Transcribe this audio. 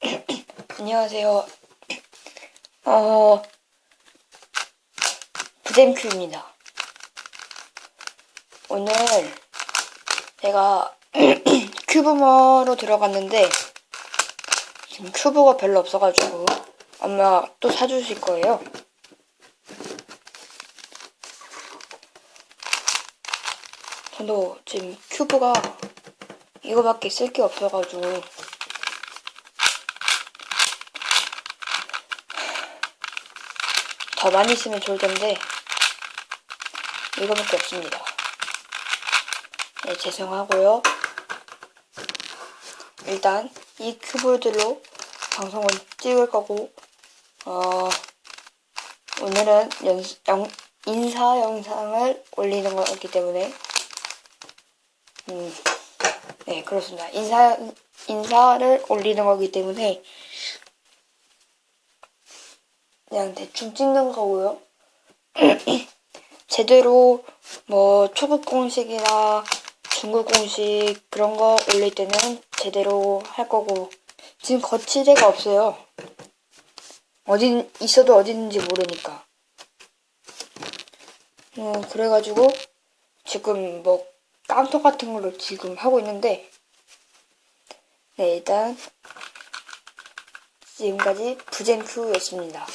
안녕하세요. 어, 부dem큐입니다. 오늘 제가 큐브머로 들어갔는데 지금 큐브가 별로 없어가지고 엄마 또 사주실 거예요. 저도 지금 큐브가 이거밖에 쓸 게 없어가지고 더 많이 쓰면 좋을 텐데 이거밖에 없습니다. 네, 죄송하고요. 일단 이 큐브들로 방송을 찍을 거고 어, 오늘은 연, 영, 인사 영상을 올리는 거기 때문에 음, 네 그렇습니다. 인사 인사를 올리는 거기 때문에 그냥 대충 찍는 거고요. 제대로 뭐 초급 공식이나 중급 공식 그런 거 올릴 때는 제대로 할 거고 지금 거치대가 없어요. 어디 있어도 어디 있는지 모르니까. 어 그래가지고 지금 뭐 깜토 같은 걸로 지금 하고 있는데 네 일단 지금까지 부젠큐였습니다.